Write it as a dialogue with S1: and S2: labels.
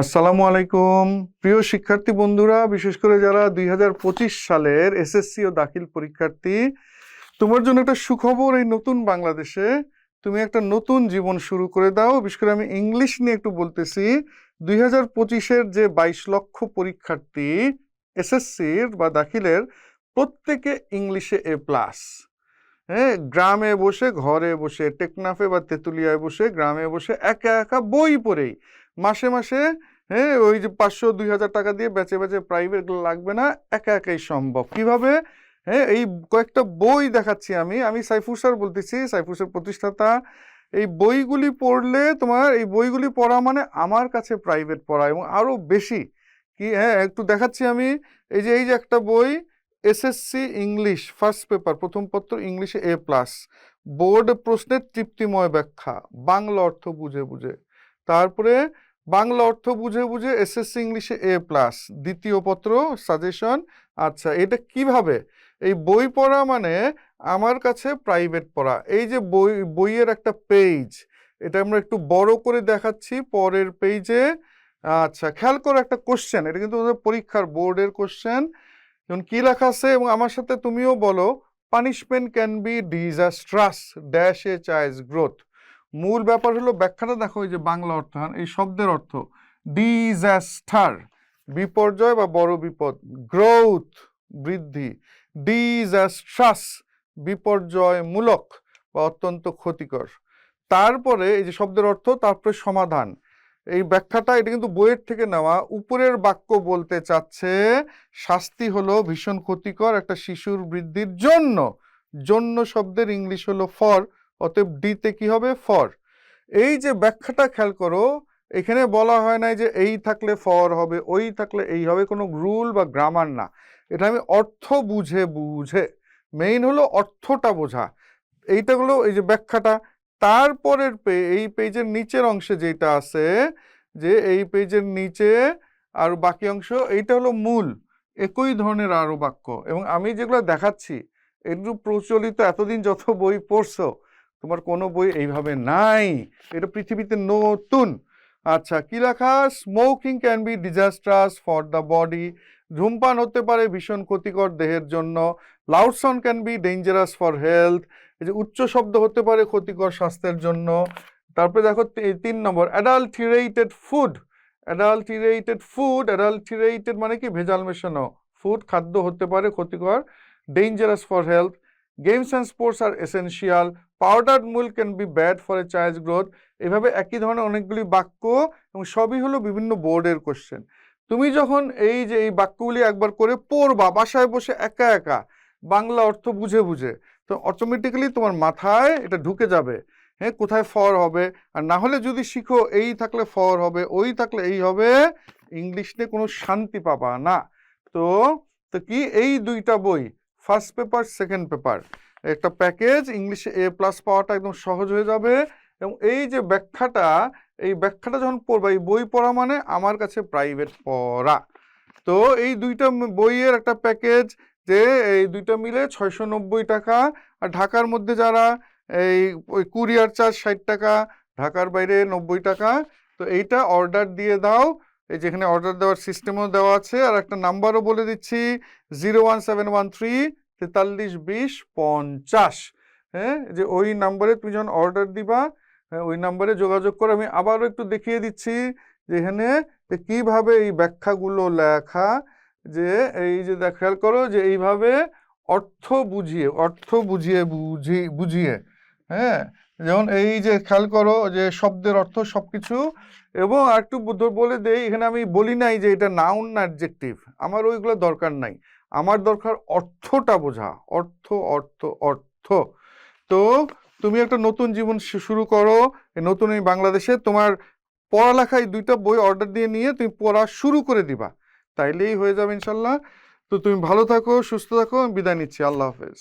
S1: আসসালামু আলাইকুম। প্রিয় শিক্ষার্থী বন্ধুরা, বিশেষ করে যারা দুই হাজার পঁচিশ সালের এসএসসি ও দাখিল পরীক্ষার্থী, তোমার জন্য একটা সুখবর এই নতুন বাংলাদেশে। তুমি একটা নতুন জীবন শুরু করে দাও। বিশেষ করে আমি ইংলিশ নিয়ে একটু বলতেছি। দুই হাজার পঁচিশের যে বাইশ লক্ষ পরীক্ষার্থী এসএসসির বা দাখিলের, প্রত্যেকে ইংলিশে এ প্লাস হ্যাঁ গ্রামে বসে, ঘরে বসে, টেকনাফে বা তেঁতুলিয়ায় বসে, গ্রামে বসে একা একা বই পড়েই মাসে মাসে হ্যাঁ ওই যে পাঁচশো, দুই হাজার টাকা দিয়ে বেচে বেচে প্রাইভেট লাগবে না, একা একাই সম্ভব। কীভাবে? হ্যাঁ এই কয়েকটা বই দেখাচ্ছি আমি। আমি সাইফুর স্যার বলতেছি সাইফুর স্যার প্রতিষ্ঠাতা, এই বইগুলি পড়লে তোমার, এই বইগুলি পড়া মানে আমার কাছে প্রাইভেট পড়া এবং আরও বেশি। কি হ্যাঁ একটু দেখাচ্ছি আমি। এই যে এই যে একটা বই এসএসসি ইংলিশ ফার্স্ট পেপার প্রথম পত্র ইংলিশে এ প্লাস বোর্ড প্রশ্নের তৃপ্তিময় ব্যাখ্যা, বাংলা অর্থ বুঝে বুঝে। তারপরে বাংলা অর্থ বুঝে বুঝে এসএসসি ইংলিশে এ প্লাস দ্বিতীয় পত্র সাজেশন আচ্ছা এটা কীভাবে? এই বই পড়া মানে আমার কাছে প্রাইভেট পড়া। এই যে বই, বইয়ের একটা পেজ এটা আমরা একটু বড় করে দেখাচ্ছি পরের পেজে আচ্ছা খেয়াল করো একটা কোশ্চেন এটা কিন্তু পরীক্ষার বোর্ডের কোশ্চেন যেমন কি লেখা আছে? এবং আমার সাথে তুমিও বলো punishment can be disastrous dash a size growth মূল ব্যাপার হলো ব্যাখ্যাটা দেখো এই যে বাংলা অর্থ হ্যাঁ, এই শব্দের অর্থ ডিজাস্টার বিপর্যয় বা বড় বিপদ গ্রোথ বৃদ্ধি ডিজাস্ট্রাস বিপর্যয়মূলক বা অত্যন্ত ক্ষতিকর। তারপরে এই যে শব্দের অর্থ তারপরে সমাধান। এই ব্যাখ্যাটা, এটা কিন্তু বইয়ের থেকে নেওয়া। উপরের বাক্য বলতে চাচ্ছে, শাস্তি হলো ভীষণ ক্ষতিকর একটা শিশুর বৃদ্ধির জন্য। জন্য শব্দের ইংলিশ হলো ফর, অতএব ডিতে কি হবে? ফর। এই যে ব্যাখ্যাটা খেয়াল করো, এখানে বলা হয় নাই যে এই থাকলে ফর হবে, ওই থাকলে এই হবে, কোনো রুল বা গ্রামার না। এটা আমি অর্থ বুঝে বুঝে, মেইন হলো অর্থটা বোঝা। এইটা হলো এই যে ব্যাখ্যাটা তারপরের পে, এই পেজের নিচের অংশে যেটা আছে, যে এই পেজের নিচে আর বাকি অংশ, এইটা হলো মূল, একই ধরনের আরও বাক্য। এবং আমি যেগুলো দেখাচ্ছি, এগুলো প্রচলিত এতদিন যত বই পড়ছো, তোমার কোনো বই এইভাবে নাই। এটা পৃথিবীতে নতুন। আচ্ছা কি লেখা? Smoking can be disastrous for the body ধূমপান হতে পারে ভীষণ ক্ষতিকর দেহের জন্য। Loud sound can be dangerous for health এই যে উচ্চ শব্দ হতে পারে ক্ষতিকর স্বাস্থ্যের জন্য। তারপরে দেখো তিন নম্বর অ্যাডাল্টিরেটেড ফুড অ্যাডাল্টিরেটেড ফুড অ্যাডাল্টিরেটেড মানে কি? ভেজাল মেশানো। ফুড খাদ্য হতে পারে ক্ষতিকর dangerous for health games and sports are essential powder milk can be bad for a child growth এভাবে একই ধরনের অনেকগুলি বাক্য এবং সবই হলো বিভিন্ন বোর্ডের কোশ্চেন তুমি যখন এই যে এই বাক্যগুলি একবার করে পড়বা, বাসায় বসে একা একা, বাংলা অর্থ বুঝে বুঝে তো অটোমেটিক্যালি তোমার মাথায় এটা ঢুকে যাবে। হ্যাঁ কোথায় ফর হবে? আর না হলে যদি শিখো, এই থাকলে ফর হবে, ওই থাকলে এই হবে ইংলিশ নিয়ে কোনো শান্তি পাবা না। তো তো কি? এই দুইটা বই ফার্স্ট পেপার সেকেন্ড পেপার একটা প্যাকেজ ইংলিশে এ প্লাস পাওয়াটা একদম সহজ হয়ে যাবে। এবং এই যে ব্যাখ্যাটা, এই ব্যাখ্যাটা যখন পড়বা, এই বই পড়া মানে আমার কাছে প্রাইভেট পড়া। তো এই দুইটা বইয়ের একটা প্যাকেজ যে এই দুইটা মিলে ছয়শো নব্বই টাকা। আর ঢাকার মধ্যে যারা এই ওই কুরিয়ার চার্জ ষাট টাকা ঢাকার বাইরে নব্বই টাকা তো এইটা অর্ডার দিয়ে দাও। এই যেখানে অর্ডার দেওয়ার সিস্টেমও দেওয়া আছে। আর একটা নাম্বারও বলে দিচ্ছি zero one seven one three তেতাল্লিশ বিশ পঞ্চাশ। হ্যাঁ যে ওই নাম্বারে তুমি যখন অর্ডার দিবা হ্যাঁ, ওই নাম্বারে যোগাযোগ করে আমি আবারও একটু দেখিয়ে দিচ্ছি যে এখানে যে কীভাবে এই ব্যাখ্যাগুলো লেখা। যে এই যে খেয়াল করো যে এইভাবে অর্থ বুঝিয়ে অর্থ বুঝিয়ে বুঝি, বুঝিয়ে হ্যাঁ? যেমন এই যে খেয়াল করো যে শব্দের অর্থ সব কিছু এবং একটু বলে দেই, এখানে আমি বলি নাই যে এটা নাউন না অ্যাডজেক্টিভ আমার ওইগুলো দরকার নাই। আমার দরকার অর্থটা বোঝা, অর্থ অর্থ অর্থ। তো তুমি একটা নতুন জীবন শুরু করো নতুন এই বাংলাদেশে, তোমার পড়ালেখায় দুইটা বই অর্ডার দিয়ে নিয়ে তুমি পড়া শুরু করে দিবা। তাইলেই হয়ে যাবে ইনশাল্লাহ। তো তুমি ভালো থাকো সুস্থ থাকো বিদায় নিচ্ছি। আল্লাহ হাফেজ।